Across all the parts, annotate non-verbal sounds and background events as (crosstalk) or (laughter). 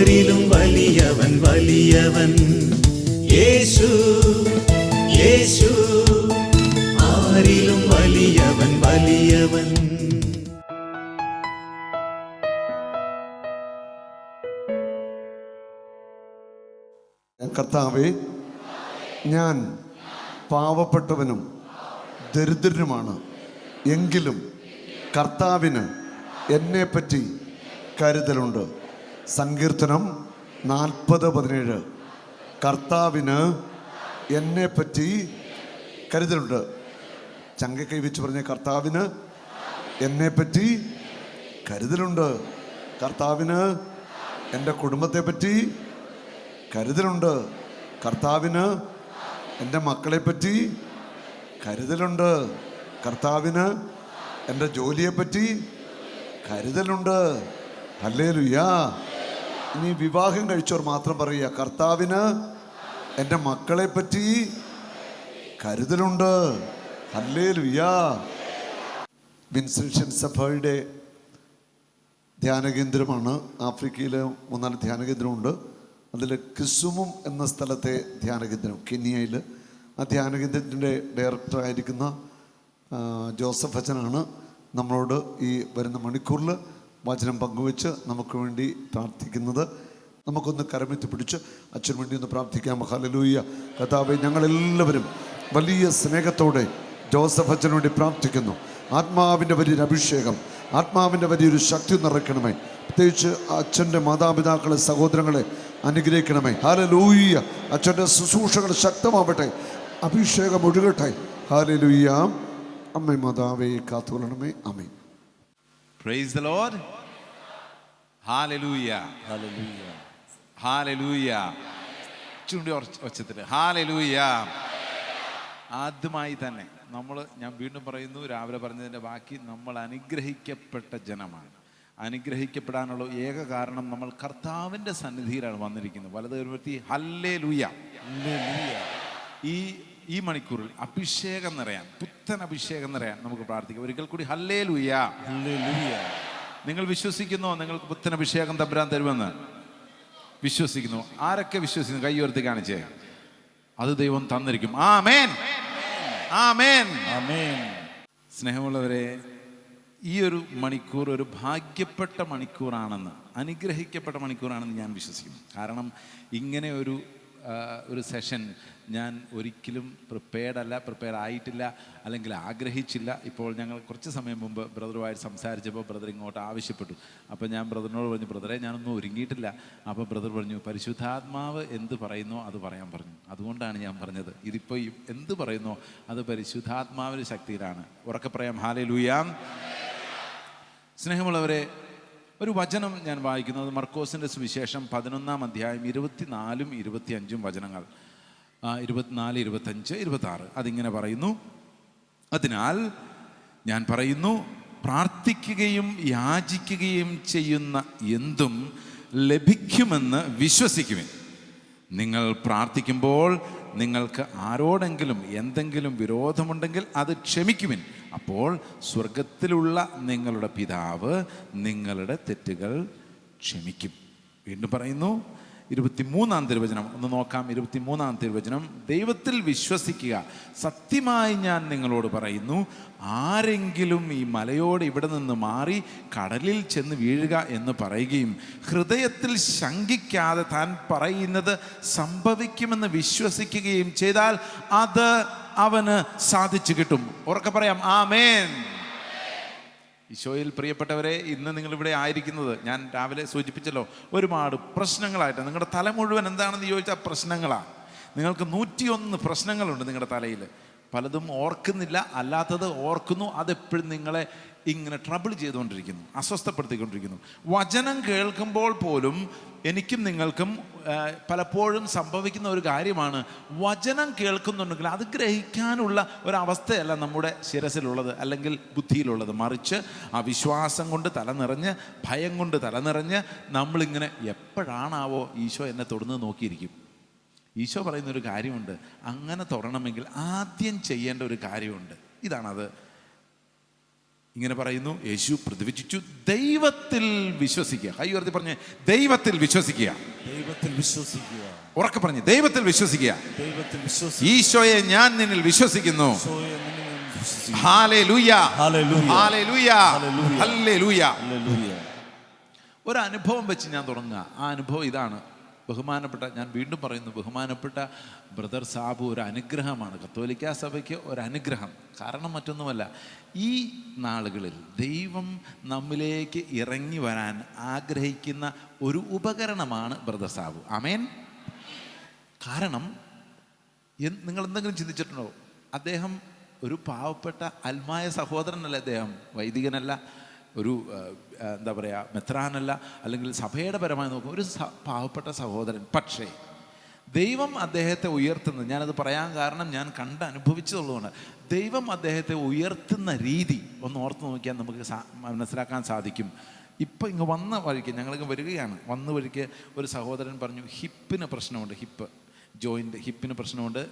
ആരിലും വലിയവൻ വലിയവൻ. യേശു യേശു ആരിലും വലിയവൻ വലിയവൻ. കർത്താവേ ഞാൻ പാവപ്പെട്ടവനും ദരിദ്രനുമാണ്. എങ്കിലും കർത്താവിന് എന്നെപ്പറ്റി കരുതലുണ്ട്. സങ്കീർത്തനം നാൽപ്പത് പതിനേഴ്. കർത്താവിന് എന്നെപ്പറ്റി കരുതലുണ്ട്. ചങ്ക കൈവച്ച് പറഞ്ഞ കർത്താവിന് എന്നെപ്പറ്റി കരുതലുണ്ട്. കർത്താവിന് എന്റെ കുടുംബത്തെ പറ്റി കരുതലുണ്ട്. കർത്താവിന് എന്റെ മക്കളെ പറ്റി കരുതലുണ്ട്. കർത്താവിന് എന്റെ ജോലിയെപ്പറ്റി കരുതലുണ്ട്. അല്ലേ ലുയ്യാ ഇനി വിവാഹം കഴിച്ചവർ മാത്രം പറയുക കർത്താവിന് എന്റെ മക്കളെ പറ്റി കരുതലുണ്ട്. അല്ലേ ലുയാ വിൻസെൻഷൻ സഭയുടെ ധ്യാന കേന്ദ്രമാണ്. ആഫ്രിക്കയിൽ മൂന്നാൽ ധ്യാന കേന്ദ്രമുണ്ട്. അതിൽ കിസുമും എന്ന സ്ഥലത്തെ ധ്യാനകേന്ദ്രം കെനിയയിൽ. ആ ധ്യാന കേന്ദ്രത്തിന്റെ ഡയറക്ടറായിരിക്കുന്ന ജോസഫ് അച്ഛനാണ് നമ്മളോട് ഈ വരുന്ന മണിക്കൂറിൽ വചനം പങ്കുവെച്ച് നമുക്ക് വേണ്ടി പ്രാർത്ഥിക്കുന്നത്. നമുക്കൊന്ന് കരമെത്തി പിടിച്ച് അച്ഛന് വേണ്ടി ഒന്ന് പ്രാർത്ഥിക്കാം. ഹലലൂയ കഥാവെ ഞങ്ങളെല്ലാവരും വലിയ സ്നേഹത്തോടെ ജോസഫ് അച്ഛന് വേണ്ടി പ്രാർത്ഥിക്കുന്നു. ആത്മാവിന്റെ വലിയൊരു അഭിഷേകം ആത്മാവിന്റെ വലിയൊരു ശക്തി നിറയ്ക്കണമേ. പ്രത്യേകിച്ച് അച്ഛന്റെ മാതാപിതാക്കളെ സഹോദരങ്ങളെ അനുഗ്രഹിക്കണമേ. ഹാലലൂയ്യ അച്ഛന്റെ ശുശ്രൂഷകൾ ശക്തമാവട്ടെ. അഭിഷേകം ഒഴുകട്ടെ. ഹാലലൂയ്യ അമ്മ മാതാവേ കാത്തുകൊള്ളണമേ. അമ്മേ Praise the Lord. Hallelujah. Hallelujah. Hallelujah. ചൂണ്ടി ഒച്ചത്തിൽ ഹാലലൂയ ആദ്യമായി തന്നെ നമ്മൾ ഞാൻ വീണ്ടും പറയുന്നു രാവിലെ പറഞ്ഞതിന്റെ ബാക്കി നമ്മൾ അനുഗ്രഹിക്കപ്പെട്ട ജനമാണ് അനുഗ്രഹിക്കപ്പെടാനുള്ള ഏക കാരണം നമ്മൾ കർത്താവിന്റെ സന്നിധിയിലാണ് വന്നിരിക്കുന്നത് വലത് വരുമ്പത്തി ഹല്ലേ ലൂയ ഈ ഈ മണിക്കൂറിൽ അഭിഷേകം നിറയാൻ പുത്തൻ അഭിഷേകം നിറയാൻ നമുക്ക് പ്രാർത്ഥിക്കാം. ഒരിക്കൽ കൂടി ഹല്ലേ ലുയാ നിങ്ങൾ വിശ്വസിക്കുന്നോ നിങ്ങൾക്ക് പുത്തൻ അഭിഷേകം തമ്പുരാൻ തരുമെന്ന്? വിശ്വസിക്കുന്നു. ആരൊക്കെ വിശ്വസിക്കുന്നു? കൈ ഉയർത്തി കാണിച്ചേ. അത് ദൈവം തന്നിരിക്കും. ആ മേൻ ആമേൻ. ആമേൻ. സ്നേഹമുള്ളവരെ ഈ ഒരു മണിക്കൂർ ഒരു ഭാഗ്യപ്പെട്ട മണിക്കൂറാണെന്ന് അനുഗ്രഹിക്കപ്പെട്ട മണിക്കൂറാണെന്ന് ഞാൻ വിശ്വസിക്കുന്നു. കാരണം ഇങ്ങനെ ഒരു ആ, ഒരു സെഷൻ ഞാൻ ഒരിക്കലും പ്രിപ്പയർഡ് അല്ല പ്രിപ്പയർ ആയിട്ടില്ല അല്ലെങ്കിൽ ആഗ്രഹിച്ചില്ല. ഇപ്പോൾ ഞങ്ങൾ കുറച്ച് സമയം മുമ്പ് ബ്രദറുമായിട്ട് സംസാരിച്ചപ്പോൾ ബ്രദർ ഇങ്ങോട്ട് ആവശ്യപ്പെട്ടു. അപ്പോൾ ഞാൻ ബ്രദറിനോട് പറഞ്ഞു ബ്രദറെ ഞാനൊന്നും ഒരുങ്ങിയിട്ടില്ല. അപ്പോൾ ബ്രദർ പറഞ്ഞു പരിശുദ്ധാത്മാവ് എന്ത് പറയുന്നോ അത് പറയാൻ പറഞ്ഞു. അതുകൊണ്ടാണ് ഞാൻ പറഞ്ഞത്. ഇതിപ്പോൾ എന്ത് പറയുന്നോ അത് പരിശുദ്ധാത്മാവിന്റെ ശക്തിയിലാണ്. ഉറക്കെ പറയാം ഹാലേ ലൂയാം സ്നേഹമുള്ളവരെ ഒരു വചനം ഞാൻ വായിക്കുന്നത് മർക്കോസിന്റെ സുവിശേഷം പതിനൊന്നാം അധ്യായം ഇരുപത്തിനാലും ഇരുപത്തിയഞ്ചും വചനങ്ങൾ. ഇരുപത്തിനാല് ഇരുപത്തഞ്ച് ഇരുപത്താറ് അതിങ്ങനെ പറയുന്നു. അതിനാൽ ഞാൻ പറയുന്നു പ്രാർത്ഥിക്കുകയും യാചിക്കുകയും ചെയ്യുന്ന എന്തും ലഭിക്കുമെന്ന് വിശ്വസിക്കുവിൻ. നിങ്ങൾ പ്രാർത്ഥിക്കുമ്പോൾ നിങ്ങൾക്ക് ആരോടെങ്കിലും എന്തെങ്കിലും വിരോധമുണ്ടെങ്കിൽ അത് ക്ഷമിക്കുവിൻ. അപ്പോൾ സ്വർഗത്തിലുള്ള നിങ്ങളുടെ പിതാവ് നിങ്ങളുടെ തെറ്റുകൾ ക്ഷമിക്കും. വീണ്ടും പറയുന്നു ഇരുപത്തിമൂന്നാം തിരുവചനം ഒന്ന് നോക്കാം ഇരുപത്തിമൂന്നാം തിരുവചനം. ദൈവത്തിൽ വിശ്വസിക്കുക. സത്യമായി ഞാൻ നിങ്ങളോട് പറയുന്നു ആരെങ്കിലും ഈ മലയോട് ഇവിടെ നിന്ന് മാറി കടലിൽ ചെന്ന് വീഴുക എന്ന് പറയുകയും ഹൃദയത്തിൽ ശങ്കിക്കാതെ താൻ പറയുന്നത് സംഭവിക്കുമെന്ന് വിശ്വസിക്കുകയും ചെയ്താൽ അത് അവന് സാധിച്ചു കിട്ടും. ഉറക്കെ പറയാം ആ മേൻ ഈശോയിൽ പ്രിയപ്പെട്ടവരെ ഇന്ന് നിങ്ങളിവിടെ ആയിരിക്കുന്നത് ഞാൻ രാവിലെ സൂചിപ്പിച്ചല്ലോ ഒരുപാട് പ്രശ്നങ്ങളായിട്ട്. നിങ്ങളുടെ തല മുഴുവൻ എന്താണെന്ന് ചോദിച്ചാൽ പ്രശ്നങ്ങളാണ് നിങ്ങൾക്ക് നൂറ്റിയൊന്ന് പ്രശ്നങ്ങളുണ്ട് നിങ്ങളുടെ തലയിൽ പലതും ഓർക്കുന്നില്ല അല്ലാത്തത് ഓർക്കുന്നു അതെപ്പോഴും നിങ്ങളെ ഇങ്ങനെ ട്രബിൾ ചെയ്തുകൊണ്ടിരിക്കുന്നു അസ്വസ്ഥപ്പെടുത്തിക്കൊണ്ടിരിക്കുന്നു. വചനം കേൾക്കുമ്പോൾ പോലും എനിക്കും നിങ്ങൾക്കും പലപ്പോഴും സംഭവിക്കുന്ന ഒരു കാര്യമാണ് വചനം കേൾക്കുന്നുണ്ടെങ്കിൽ അത് ഗ്രഹിക്കാനുള്ള ഒരവസ്ഥയല്ല നമ്മുടെ ശിരസിലുള്ളത് അല്ലെങ്കിൽ ബുദ്ധിയിലുള്ളത്. മറിച്ച് ആ വിശ്വാസം കൊണ്ട് തല നിറഞ്ഞ് ഭയം കൊണ്ട് തല നിറഞ്ഞ് നമ്മളിങ്ങനെ എപ്പോഴാണാവോ ഈശോ എന്നെ തുടർന്ന് നോക്കിയിരിക്കും. ഈശോ പറയുന്ന ഒരു കാര്യമുണ്ട് അങ്ങനെ തുടരണമെങ്കിൽ ആദ്യം ചെയ്യേണ്ട ഒരു കാര്യമുണ്ട്. ഇതാണത്. ഇങ്ങനെ പറയുന്നു യേശു പ്രതിവചിച്ചു ദൈവത്തിൽ വിശ്വസിക്കുക. കൈ ഉയർത്തി പറഞ്ഞ് ദൈവത്തിൽ വിശ്വസിക്കുക. ദൈവത്തിൽ വിശ്വസിക്കുക. ഉറക്കെ പറഞ്ഞു ദൈവത്തിൽ വിശ്വസിക്കുക. ദൈവത്തിൽ വിശ്വസിക്കുക. ഈശോയെ ഞാൻ നിന്നിൽ വിശ്വസിക്കുന്നു. ഒരു അനുഭവം വെച്ച് ഞാൻ തുടങ്ങുക. ആ അനുഭവം ഇതാണ്. ബഹുമാനപ്പെട്ട ഞാൻ വീണ്ടും പറയുന്നു ബഹുമാനപ്പെട്ട ബ്രദർ സാബു ഒരു അനുഗ്രഹമാണ്. കത്തോലിക്ക സഭയ്ക്ക് ഒരു അനുഗ്രഹം കാരണം മറ്റൊന്നുമല്ല. ഈ നാളുകളിൽ ദൈവം നമ്മിലേക്ക് ഇറങ്ങി വരാൻ ആഗ്രഹിക്കുന്ന ഒരു ഉപകരണമാണ് ബ്രദർ സാബു. അമേൻ കാരണം നിങ്ങൾ എന്തെങ്കിലും ചിന്തിച്ചിട്ടുണ്ടോ? അദ്ദേഹം ഒരു പാവപ്പെട്ട അൽമായ സഹോദരനല്ല അദ്ദേഹം. വൈദികനല്ല ഒരു എന്താ പറയുക മെത്രാനല്ല അല്ലെങ്കിൽ സഭയുടെ പരമായി നോക്കും ഒരു പാവപ്പെട്ട സഹോദരൻ. പക്ഷേ ദൈവം അദ്ദേഹത്തെ ഉയർത്തുന്നത്. ഞാനത് പറയാൻ കാരണം ഞാൻ കണ്ട് അനുഭവിച്ചതുള്ളതുകൊണ്ട്. ദൈവം അദ്ദേഹത്തെ ഉയർത്തുന്ന രീതി ഒന്ന് ഓർത്ത് നോക്കിയാൽ നമുക്ക് മനസ്സിലാക്കാൻ സാധിക്കും. ഇപ്പം ഇങ്ങ് വന്ന വഴിക്ക് ഞങ്ങൾക്ക് വരികയാണ്. വന്ന വഴിക്ക് ഒരു സഹോദരൻ പറഞ്ഞു ഹിപ്പിന് പ്രശ്നമുണ്ട് ഹിപ്പ്. ജോയിന്റ് ഹിപ്പിന് പ്രശ്നമുണ്ട്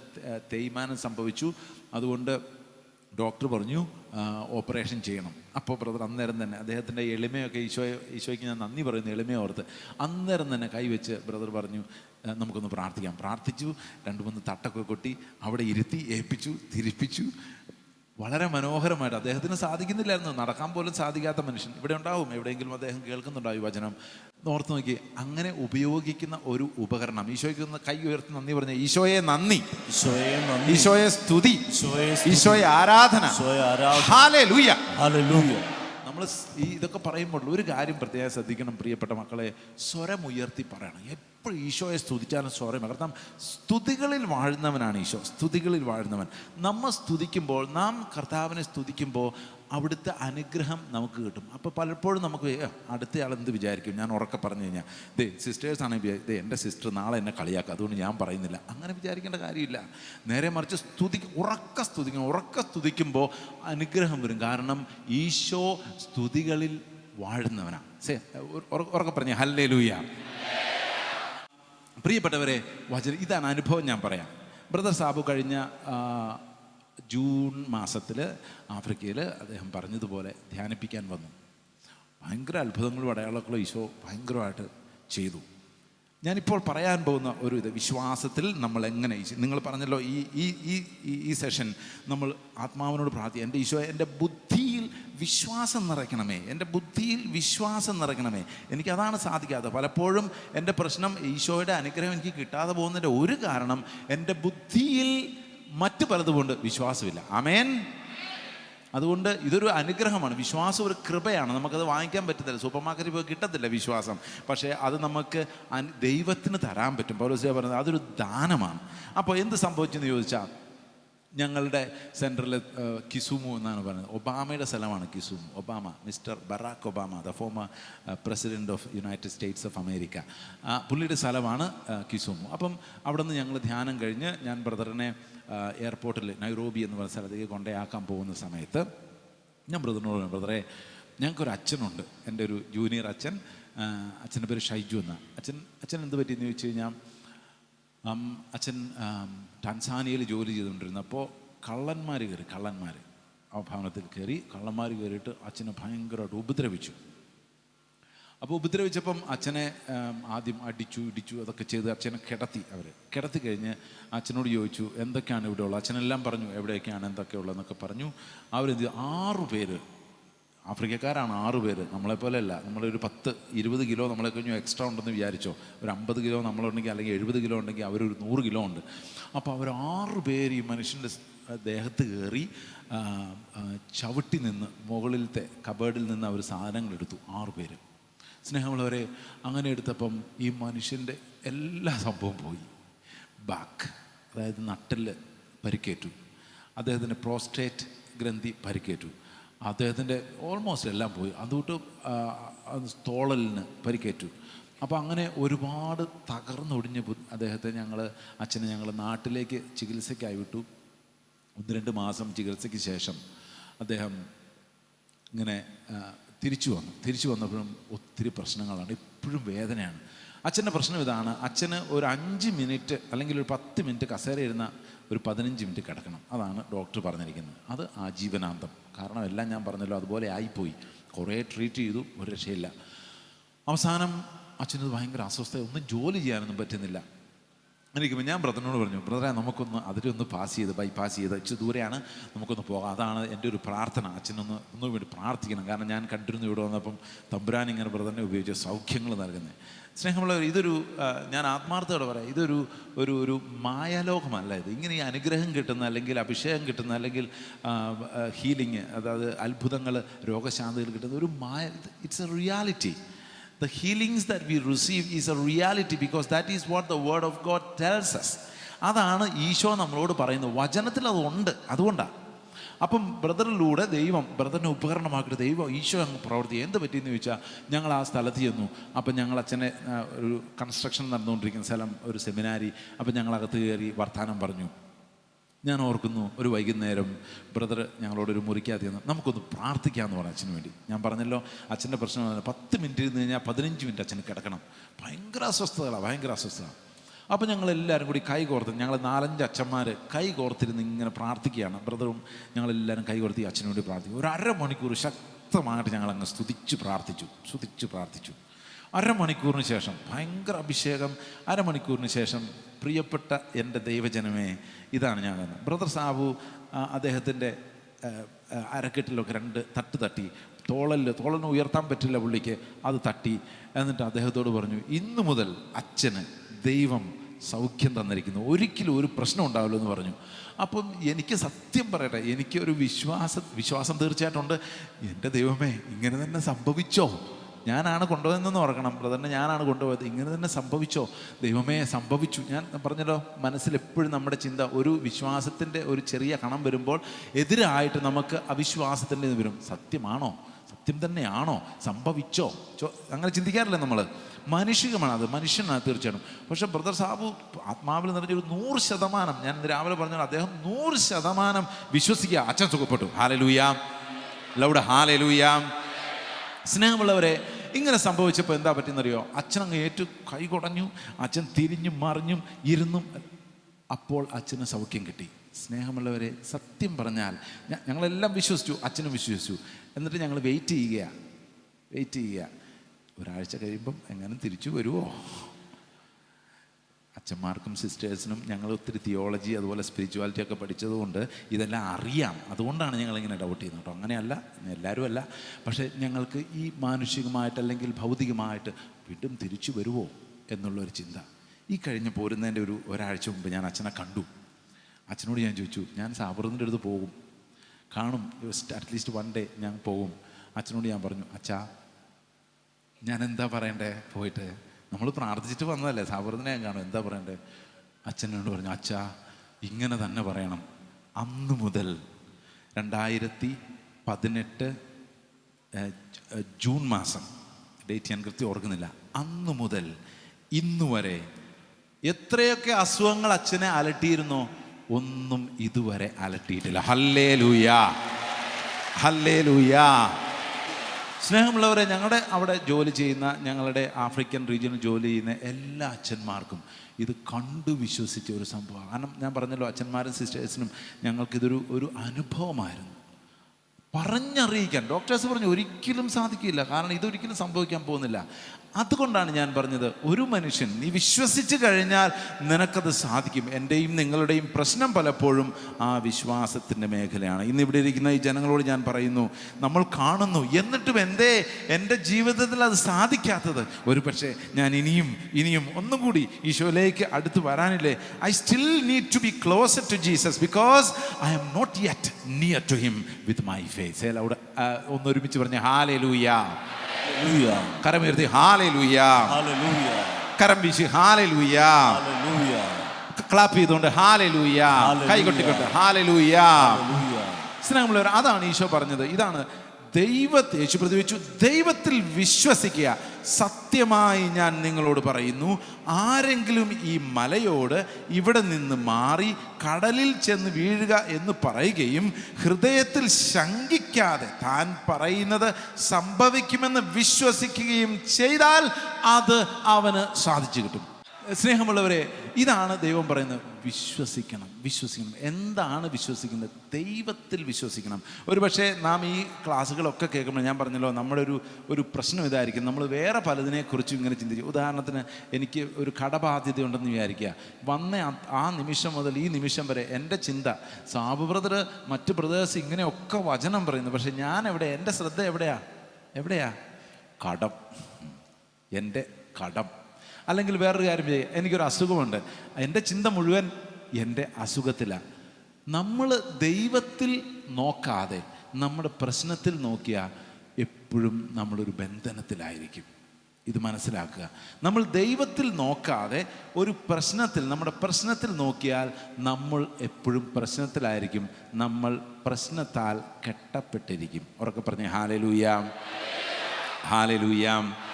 തേയ്മാനം സംഭവിച്ചു. അതുകൊണ്ട് ഡോക്ടർ പറഞ്ഞു ഓപ്പറേഷൻ ചെയ്യണം. അപ്പോൾ ബ്രദർ അന്നേരം തന്നെ അദ്ദേഹത്തിന്റെ എളിമയൊക്കെ ഈശോയെ ഈശോയ്ക്ക് ഞാൻ നന്ദി പറയുന്നു എളിമയോർത്ത് അന്നേരം തന്നെ കൈവച്ച് ബ്രദർ പറഞ്ഞു "ആ, നമുക്കൊന്ന് പ്രാർത്ഥിക്കാം. പ്രാർത്ഥിച്ചു രണ്ട് മൂന്ന് തട്ടൊക്കെ കൊട്ടി അവിടെ ഇരുത്തി ഏൽപ്പിച്ചു തിരിപ്പിച്ചു. വളരെ മനോഹരമായിട്ട് അദ്ദേഹത്തിന് സാധിക്കുന്നില്ലായിരുന്നു. നടക്കാൻ പോലും സാധിക്കാത്ത മനുഷ്യൻ. ഇവിടെ ഉണ്ടാവും. എവിടെയെങ്കിലും അദ്ദേഹം കേൾക്കുന്നുണ്ടാവും ഈ വചനം? ഓർത്ത് നോക്കി. അങ്ങനെ ഉപയോഗിക്കുന്ന ഒരു ഉപകരണം. ഈശോയ്ക്ക് കൈ ഉയർത്തി നന്ദി പറഞ്ഞു ഈശോയെ നന്ദി. ഈശോയെ ഈശോയെ സ്തുതി. ഈശോയെ ആരാധന. ഈശോയെ ആരാധന. ഈ ഇതൊക്കെ പറയുമ്പോൾ ഒരു കാര്യം പ്രത്യേകം ശ്രദ്ധിക്കണം പ്രിയപ്പെട്ട മക്കളെ. സ്വരം ഉയർത്തി പറയണം. എപ്പോഴും ഈശോയെ സ്തുതിച്ചാലും സ്വരം കാരണം സ്തുതികളിൽ വാഴുന്നവനാണ് ഈശോ. സ്തുതികളിൽ വാഴുന്നവൻ. നമ്മൾ സ്തുതിക്കുമ്പോൾ നാം കർത്താവിനെ സ്തുതിക്കുമ്പോൾ അവിടുത്തെ അനുഗ്രഹം നമുക്ക് കിട്ടും. അപ്പോൾ പലപ്പോഴും നമുക്ക് അടുത്തയാൾ എന്ത് വിചാരിക്കും? ഞാൻ ഉറക്കെ പറഞ്ഞു കഴിഞ്ഞാൽ ദേ സിസ്റ്റേഴ്സ് ആണ് ദേ എന്റെ സിസ്റ്റർ നാളെ എന്നെ കളിയാക്കുക അതുകൊണ്ട് ഞാൻ പറയുന്നില്ല. അങ്ങനെ വിചാരിക്കേണ്ട കാര്യമില്ല. നേരെ മറിച്ച് സ്തുതി ഉറക്ക സ്തുതിക്കണം ഉറക്ക സ്തുതിക്കുമ്പോൾ അനുഗ്രഹം വരും. കാരണം ഈശോ സ്തുതികളിൽ വാഴുന്നവനാണ് സേ ഉറക്കെ പറഞ്ഞു ഹല്ലേ ലൂയ പ്രിയപ്പെട്ടവരെ വചന ഇതാണ് അനുഭവം ഞാൻ പറയാം. ബ്രദർ സാബു കഴിഞ്ഞ ജൂൺ മാസത്തിൽ ആഫ്രിക്കയിൽ അദ്ദേഹം പറഞ്ഞതുപോലെ ധ്യാനിപ്പിക്കാൻ വന്നു. ഭയങ്കര അത്ഭുതങ്ങളും അടയാളങ്ങളും ഈശോ ഭയങ്കരമായിട്ട് ചെയ്തു. ഞാനിപ്പോൾ പറയാൻ പോകുന്ന ഒരു ഇത് വിശ്വാസത്തിൽ നമ്മൾ എങ്ങനെ നിങ്ങൾ പറഞ്ഞല്ലോ ഈ ഈ ഈ ഈ- സെഷൻ നമ്മൾ ആത്മാവിനോട് പ്രാർത്ഥി എന്റെ ഈശോ എന്റെ ബുദ്ധിയിൽ വിശ്വാസം നിറയ്ക്കണമേ. എന്റെ ബുദ്ധിയിൽ വിശ്വാസം നിറയ്ക്കണമേ. എനിക്കതാണ് സാധിക്കാത്തത്. പലപ്പോഴും എന്റെ പ്രശ്നം ഈശോയുടെ അനുഗ്രഹം എനിക്ക് കിട്ടാതെ പോകുന്നതിന്റെ ഒരു കാരണം എന്റെ ബുദ്ധിയിൽ മറ്റു പലതുകൊണ്ട് വിശ്വാസമില്ല. ആമേൻ? അതുകൊണ്ട് ഇതൊരു അനുഗ്രഹമാണ്. വിശ്വാസം ഒരു കൃപയാണ്. നമുക്കത് വാങ്ങിക്കാൻ പറ്റത്തില്ല. സൂപ്പർ മാർക്കറ്റിൽ പോയി കിട്ടത്തില്ല വിശ്വാസം. പക്ഷേ അത് നമുക്ക് ദൈവത്തിന് തരാൻ പറ്റും. പൗലോസിയ പറഞ്ഞത്. അതൊരു ദാനമാണ്. അപ്പോൾ എന്ത് സംഭവിച്ചെന്ന് ചോദിച്ചാൽ ഞങ്ങളുടെ സെൻട്രൽ കിസുമു എന്നാണ് പറയുന്നത്. ഒബാമയുടെ സ്ഥലമാണ് Kisumu. Obama mister Barack Obama the former president of United States of America പുള്ളിയുടെ സ്ഥലമാണ് കിസുമു. അപ്പം അവിടെ നിന്ന് ഞങ്ങൾ ധ്യാനം കഴിഞ്ഞ് ഞാൻ ബ്രദറിനെ എയർപോർട്ടിൽ നൈറോബി എന്ന് പറയുന്ന സ്ഥലത്തേക്ക് കൊണ്ടേയാക്കാൻ പോകുന്ന സമയത്ത് ഞാൻ ബ്രദറിനോട് ബ്രദറെ ഞങ്ങൾക്കൊരു അച്ഛനുണ്ട്. എന്റെ ഒരു ജൂനിയർ അച്ഛൻ അച്ഛന്റെ പേര് ഷൈജു എന്നാണ് അച്ഛൻ അച്ഛൻ എന്ത് പറ്റിയെന്ന് ചോദിച്ചു കഴിഞ്ഞാൽ അച്ഛൻ ടൻസാനിയിൽ ജോലി ചെയ്തുകൊണ്ടിരുന്നപ്പോൾ കള്ളന്മാർ കയറി കള്ളന്മാർ ആ ഭവനത്തിൽ കയറി കള്ളന്മാർ കയറിയിട്ട് അച്ഛനെ ഭയങ്കരമായിട്ട് ഉപദ്രവിച്ചു. അപ്പോൾ ഉപദ്രവിച്ചപ്പം അച്ഛനെ ആദ്യം അടിച്ചു ഇടിച്ചു അതൊക്കെ ചെയ്ത് അച്ഛനെ കിടത്തി അവർ കിടത്തി കഴിഞ്ഞ് അച്ഛനോട് ചോദിച്ചു എന്തൊക്കെയാണ് ഇവിടെ ഉള്ളത് അച്ഛനെല്ലാം പറഞ്ഞു എവിടെയൊക്കെയാണ്? എന്തൊക്കെയുള്ളതെന്നൊക്കെ പറഞ്ഞു. അവരെന്ത് ചെയ്തു? ആറു പേര് ആഫ്രിക്കക്കാരാണ് ആറ് പേര്. നമ്മളെപ്പോലെയല്ല. നമ്മളൊരു പത്ത് ഇരുപത് കിലോ നമ്മളെ കഴിഞ്ഞു എക്സ്ട്രാ ഉണ്ടെന്ന് വിചാരിച്ചോ. ഒരു അമ്പത് കിലോ നമ്മളുണ്ടെങ്കിൽ അല്ലെങ്കിൽ എഴുപത് കിലോ ഉണ്ടെങ്കിൽ അവരൊരു നൂറ് കിലോ ഉണ്ട്. അപ്പോൾ അവർ ആറ് പേര് ഈ മനുഷ്യന്റെ ദേഹത്ത് കയറി ചവിട്ടി നിന്ന് മുകളിലത്തെ കബേർഡിൽ നിന്ന് അവർ സാധനങ്ങൾ എടുത്തു. ആറ് പേര്. സ്നേഹമുള്ളവരെ അങ്ങനെ എടുത്തപ്പം ഈ മനുഷ്യന്റെ എല്ലാ സംഭവവും പോയി. ബാക്ക് അതായത് നട്ടിൽ പരിക്കേറ്റു. അദ്ദേഹത്തിന്റെ പ്രോസ്റ്റേറ്റ് ഗ്രന്ഥി പരിക്കേറ്റു. അദ്ദേഹത്തിന്റെ ഓൾമോസ്റ്റ് എല്ലാം പോയി. അതുകൊണ്ട് തോളലിന് പരിക്കേറ്റു. അപ്പോൾ അങ്ങനെ ഒരുപാട് തകർന്നൊടിഞ്ഞ് അദ്ദേഹത്തെ ഞങ്ങൾ അച്ഛനെ ഞങ്ങൾ നാട്ടിലേക്ക് ചികിത്സയ്ക്കായി വിട്ടു. ഒന്ന് രണ്ട് മാസം ചികിത്സയ്ക്ക് ശേഷം അദ്ദേഹം ഇങ്ങനെ തിരിച്ചു വന്നു. തിരിച്ചു വന്നപ്പോഴും ഒത്തിരി പ്രശ്നങ്ങളാണ്. ഇപ്പോഴും വേദനയാണ്. അച്ഛന്റെ പ്രശ്നം ഇതാണ്. അച്ഛന് ഒരു അഞ്ച് മിനിറ്റ് അല്ലെങ്കിൽ ഒരു പത്ത് മിനിറ്റ് കസേര ഇരുന്ന ഒരു പതിനഞ്ച് മിനിറ്റ് കിടക്കണം. അതാണ് ഡോക്ടർ പറഞ്ഞിരിക്കുന്നത്. അത് ആജീവനാന്തം. കാരണം എല്ലാം ഞാൻ പറഞ്ഞല്ലോ അതുപോലെ ആയിപ്പോയി. കുറേ ട്രീറ്റ് ചെയ്തു ഒരു രക്ഷയില്ല. അവസാനം അച്ഛനത് ഭയങ്കര അസ്വസ്ഥ ഒന്നും ജോലി ചെയ്യാനൊന്നും പറ്റുന്നില്ല. എനിക്കുമ്പോൾ ഞാൻ ബ്രദറിനോട് പറഞ്ഞു ബ്രദറെ നമുക്കൊന്ന് അതിലൊന്ന് പാസ് ചെയ്ത് ബൈപ്പാസ് ചെയ്ത് ഇച്ചിരി ദൂരെയാണ് നമുക്കൊന്ന് പോകാം. അതാണ് എന്റെ ഒരു പ്രാർത്ഥന. അച്ഛനൊന്ന് ഒന്നും വേണ്ടി പ്രാർത്ഥിക്കണം. കാരണം ഞാൻ കണ്ടിരുന്നു ഇവിടെ വന്നപ്പം തമ്പുരാൻ ഇങ്ങനെ ബ്രദറിനെ ഉപയോഗിച്ച് സൗഖ്യങ്ങൾ നൽകുന്നത് സ്നേഹമുള്ളവർ ഇതൊരു ഞാൻ ആത്മാർത്ഥയോടെ പറയാം. ഇതൊരു ഒരു ഒരു മായാലോകമല്ല ഇത്. ഇങ്ങനെ ഈ അനുഗ്രഹം കിട്ടുന്ന അല്ലെങ്കിൽ അഭിഷേകം കിട്ടുന്ന അല്ലെങ്കിൽ ഹീലിങ് അതായത് അത്ഭുതങ്ങൾ രോഗശാന്തികൾ കിട്ടുന്ന ഒരു മായ it's a reality the healings that we receive is a reality because that is what the word of God tells us. അതാണ് ഈശോ നമ്മളോട് പറയുന്നത്. വചനത്തിൽ അതുണ്ട് അതുകൊണ്ടാണ് അപ്പം ബ്രദറിലൂടെ ദൈവം ബ്രദറിനെ ഉപകരണമാക്കിയിട്ട് ദൈവം ഈശോ അങ്ങ് പ്രവർത്തി എന്ത് പറ്റിയെന്ന് ചോദിച്ചാൽ ഞങ്ങൾ ആ സ്ഥലത്ത് ചെന്നു. അപ്പം ഞങ്ങൾ അച്ഛനെ ഒരു കൺസ്ട്രക്ഷൻ നടന്നുകൊണ്ടിരിക്കുന്ന സ്ഥലം ഒരു സെമിനാരി അപ്പം ഞങ്ങൾ അകത്ത് കയറി വർത്തമാനം പറഞ്ഞു. ഞാൻ ഓർക്കുന്നു ഒരു വൈകുന്നേരം ബ്രദർ ഞങ്ങളോട് ഒരു മുറിക്കാതെ ചെന്ന്. നമുക്കൊന്ന് പ്രാർത്ഥിക്കാമെന്ന് പറഞ്ഞു അച്ഛന് വേണ്ടി. ഞാൻ പറഞ്ഞല്ലോ അച്ഛന്റെ പ്രശ്നം. പത്ത് മിനിറ്റ് ഇരുന്ന് കഴിഞ്ഞാൽ പതിനഞ്ച് മിനിറ്റ് അച്ഛന് കിടക്കണം. ഭയങ്കര അസ്വസ്ഥതകളാണ് ഭയങ്കര അസ്വസ്ഥത അപ്പോൾ ഞങ്ങൾ എല്ലാവരും കൂടി കൈ കോർത്ത് ഞങ്ങൾ നാലഞ്ച് അച്ഛന്മാർ കൈ കോർത്തിരുന്ന് ഇങ്ങനെ പ്രാർത്ഥിക്കുകയാണ്. ബ്രദറും ഞങ്ങളെല്ലാവരും കൈ കോർത്തി അച്ഛനു വേണ്ടി പ്രാർത്ഥിക്കും ഒരു അരമണിക്കൂർ ശക്തമായിട്ട് ഞങ്ങൾ അങ്ങ് സ്തുതിച്ച് പ്രാർത്ഥിച്ചു. സ്തുതിച്ച് പ്രാർത്ഥിച്ചു. അരമണിക്കൂറിന് ശേഷം ഭയങ്കര അഭിഷേകം. അരമണിക്കൂറിന് ശേഷം പ്രിയപ്പെട്ട എന്റെ ദൈവജനമേ ഇതാണ് ഞാൻ ബ്രദർ സാബു അദ്ദേഹത്തിന്റെ അരക്കെട്ടിലൊക്കെ രണ്ട് തട്ട് തട്ടി. തോളൽ തോളന് ഉയർത്താൻ പറ്റില്ല പുള്ളിക്ക്. അത് തട്ടി. എന്നിട്ട് അദ്ദേഹത്തോട് പറഞ്ഞു ഇന്നു മുതൽ അച്ഛന് ദൈവം സൗഖ്യം തന്നിരിക്കുന്നു. ഒരിക്കലും ഒരു പ്രശ്നം ഉണ്ടാവില്ല എന്ന് പറഞ്ഞു. അപ്പം എനിക്ക് സത്യം പറയട്ടെ എനിക്ക് ഒരു വിശ്വാസ വിശ്വാസം തീർച്ചയായിട്ടുണ്ട്. എന്റെ ദൈവമേ ഇങ്ങനെ തന്നെ സംഭവിച്ചോ? ഞാനാണ് കൊണ്ടുപോയതെന്ന് ഓർക്കണം. ബ്രദറിനെ ഞാനാണ് കൊണ്ടുപോയത്. ഇങ്ങനെ തന്നെ സംഭവിച്ചോ? ദൈവമേ സംഭവിച്ചു. ഞാൻ പറഞ്ഞല്ലോ മനസ്സിൽ എപ്പോഴും നമ്മുടെ ചിന്ത ഒരു വിശ്വാസത്തിന്റെ ഒരു ചെറിയ കണം വരുമ്പോൾ എതിരായിട്ട് നമുക്ക് അവിശ്വാസത്തിന്റെ വരും. സത്യമാണോ? സത്യം തന്നെയാണോ? സംഭവിച്ചോ? അങ്ങനെ ചിന്തിക്കാറില്ല നമ്മൾ മനുഷ്യമാണ് അത്. മനുഷ്യനാണ് തീർച്ചയായിട്ടും. പക്ഷെ ബ്രദർ സാബു ആത്മാവിൽ നിറഞ്ഞ ഒരു നൂറ് ശതമാനം ഞാൻ രാവിലെ പറഞ്ഞാൽ അദ്ദേഹം നൂറ് ശതമാനം വിശ്വസിക്കുക. അച്ഛൻ സുഖപ്പെട്ടു. ഹാലലൂയാം. Loud hallelujah. സ്നേഹമുള്ളവരെ ഇങ്ങനെ സംഭവിച്ചപ്പോൾ എന്താ പറ്റുന്നറിയോ അച്ഛൻ അങ്ങ് ഏറ്റു കൈ കുടഞ്ഞു അച്ഛൻ തിരിഞ്ഞും മറിഞ്ഞും ഇരുന്നും അപ്പോൾ അച്ഛന് സൗഖ്യം കിട്ടി. സ്നേഹമുള്ളവരെ സത്യം പറഞ്ഞാൽ ഞങ്ങളെല്ലാം വിശ്വസിച്ചു അച്ഛനും വിശ്വസിച്ചു. എന്നിട്ട് ഞങ്ങൾ വെയിറ്റ് ചെയ്യുകയാണ് വെയിറ്റ് ചെയ്യുക ഒരാഴ്ച കഴിയുമ്പം എങ്ങനെ തിരിച്ചു വരുമോ അച്ഛന്മാർക്കും സിസ്റ്റേഴ്സിനും ഞങ്ങൾ ഒത്തിരി തിയോളജി അതുപോലെ സ്പിരിച്വാലിറ്റി ഒക്കെ പഠിച്ചതുകൊണ്ട് ഇതെല്ലാം അറിയാം. അതുകൊണ്ടാണ് ഞങ്ങളിങ്ങനെ ഡൗട്ട് ചെയ്യുന്നത് കേട്ടോ. അങ്ങനെയല്ല എല്ലാവരും അല്ല. പക്ഷേ ഞങ്ങൾക്ക് ഈ മാനുഷികമായിട്ട് അല്ലെങ്കിൽ ഭൗതികമായിട്ട് വീണ്ടും തിരിച്ചു വരുമോ എന്നുള്ളൊരു ചിന്ത. ഈ കഴിഞ്ഞ് പോരുന്നതിന്റെ ഒരു ഒരാഴ്ച മുമ്പ് ഞാൻ അച്ഛനെ കണ്ടു. അച്ഛനോട് ഞാൻ ചോദിച്ചു ഞാൻ സാബറിന്റെ അടുത്ത് പോകും. കാണും അറ്റ്ലീസ്റ്റ് വൺ ഡേ ഞാൻ പോകും. അച്ഛനോട് ഞാൻ പറഞ്ഞു അച്ഛാ ഞാൻ എന്താ പറയണ്ടേ? പോയിട്ട് നമ്മൾ പ്രാർത്ഥിച്ചിട്ട് വന്നതല്ലേ സാബറിനെ ഞാൻ കാണും. എന്താ പറയണ്ടേ? അച്ഛനോട് പറഞ്ഞു അച്ഛാ ഇങ്ങനെ തന്നെ പറയണം. അന്ന് മുതൽ രണ്ടായിരത്തി പതിനെട്ട് ജൂൺ മാസം ഡേറ്റ് ഞാൻ കൃത്യം ഓർക്കുന്നില്ല. അന്ന് മുതൽ ഇന്നുവരെ എത്രയൊക്കെ അസുഖങ്ങൾ അച്ഛനെ അലട്ടിയിരുന്നോ. ഒന്നും ഇതുവരെ അലട്ടിയിട്ടില്ല. ഹല്ലേ ലൂയാ ഹല്ലേ ലൂയാ സ്നേഹമുള്ളവരെ ഞങ്ങളുടെ അവിടെ ജോലി ചെയ്യുന്ന ഞങ്ങളുടെ ആഫ്രിക്കൻ റീജിയനിൽ ജോലി ചെയ്യുന്ന എല്ലാ അച്ഛന്മാർക്കും ഇത് കണ്ടു വിശ്വസിച്ച ഒരു സംഭവമാണ്. കാരണം ഞാൻ പറഞ്ഞല്ലോ അച്ഛന്മാരും സിസ്റ്റേഴ്സിനും ഞങ്ങൾക്കിതൊരു ഒരു അനുഭവമായിരുന്നു. പറഞ്ഞറിയിക്കാൻ ഡോക്ടേഴ്സ് പറഞ്ഞു ഒരിക്കലും സാധിക്കില്ല. കാരണം ഇതൊരിക്കലും സംഭവിക്കാൻ പോകുന്നില്ല. അതുകൊണ്ടാണ് ഞാൻ പറഞ്ഞത് ഒരു മനുഷ്യൻ നീ വിശ്വസിച്ച് കഴിഞ്ഞാൽ നിനക്കത് സാധിക്കും. എന്റെയും നിങ്ങളുടെയും പ്രശ്നം പലപ്പോഴും ആ വിശ്വാസത്തിന്റെ മേഖലയാണ്. ഇന്ന് ഇവിടെ ഇരിക്കുന്ന ഈ ജനങ്ങളോട് ഞാൻ പറയുന്നു നമ്മൾ കാണുന്നു. എന്നിട്ടും എന്തേ? എന്റെ ജീവിതത്തിൽ അത് സാധിക്കാത്തത്. ഒരു പക്ഷേ ഞാൻ ഇനിയും ഇനിയും ഒന്നും കൂടി ഈശോയിലേക്ക് അടുത്ത് വരാനില്ലേ? I still need to be closer to Jesus because I am not yet near to him with my faith അവിടെ ഒന്നൊരുമിച്ച് പറഞ്ഞ ഹാലേ ലൂയാ. കരമുയർത്തി ഹാലേ ലൂയാ. കരം വീശി ഹാലേ ലൂയാ. ക്ലാപ്പ് ചെയ്തുകൊണ്ട് ഹാലേ ലൂയാ Hallelujah. കൈ കൊട്ടിക്കൊണ്ട് ഹാലേ ലൂയാ സ്നേഹമുള്ളവർ അതാണ് ഈശോ പറഞ്ഞത്. ഇതാണ് ദൈവത്തെ യേശു പ്രതിവച്ചു ദൈവത്തിൽ വിശ്വസിക്കുക. സത്യമായി ഞാൻ നിങ്ങളോട് പറയുന്നു ആരെങ്കിലും ഈ മലയോട് ഇവിടെ നിന്ന് മാറി കടലിൽ ചെന്ന് വീഴുക എന്ന് പറയുകയും ഹൃദയത്തിൽ ശങ്കിക്കാതെ താൻ പറയുന്നത് സംഭവിക്കുമെന്ന് വിശ്വസിക്കുകയും ചെയ്താൽ അത് അവന് സാധിച്ചു കിട്ടും. സ്നേഹമുള്ളവരെ ഇതാണ് ദൈവം പറയുന്നത്. വിശ്വസിക്കണം വിശ്വസിക്കണം. എന്താണ് വിശ്വസിക്കുന്നത്? ദൈവത്തിൽ വിശ്വസിക്കണം. ഒരു പക്ഷേ നാം ഈ ക്ലാസ്സുകളൊക്കെ കേൾക്കുമ്പോൾ ഞാൻ പറഞ്ഞല്ലോ നമ്മുടെ ഒരു ഒരു പ്രശ്നം ഇതായിരിക്കും. നമ്മൾ വേറെ പലതിനെക്കുറിച്ചും ഇങ്ങനെ ചിന്തിക്കും. ഉദാഹരണത്തിന് എനിക്ക് ഒരു കടബാധ്യത ഉണ്ടെന്ന് വിചാരിക്കുക. വന്ന ആ നിമിഷം മുതൽ ഈ നിമിഷം വരെ എന്റെ ചിന്ത സാബു ബ്രദർ മറ്റ് ബ്രദേഴ്സ് ഇങ്ങനെയൊക്കെ വചനം പറയുന്നു. പക്ഷേ ഞാൻ എവിടെ എന്റെ ശ്രദ്ധ എവിടെയാ? എവിടെയാ? കടം. എന്റെ കടം. അല്ലെങ്കിൽ വേറൊരു കാര്യം ചെയ്യുക എനിക്കൊരു അസുഖമുണ്ട്. എന്റെ ചിന്ത മുഴുവൻ എന്റെ അസുഖത്തിലാണ്. നമ്മൾ ദൈവത്തിൽ നോക്കാതെ നമ്മുടെ പ്രശ്നത്തിൽ നോക്കിയാൽ എപ്പോഴും നമ്മളൊരു ബന്ധനത്തിലായിരിക്കും. ഇത് മനസ്സിലാക്കുക. നമ്മൾ ദൈവത്തിൽ നോക്കാതെ ഒരു പ്രശ്നത്തിൽ നമ്മുടെ പ്രശ്നത്തിൽ നോക്കിയാൽ നമ്മൾ എപ്പോഴും പ്രശ്നത്തിലായിരിക്കും. നമ്മൾ പ്രശ്നത്താൽ കെട്ടപ്പെട്ടിരിക്കും. ഉറക്കെ പറഞ്ഞ് ഹാലലൂയാം. ഹാലലൂയാം.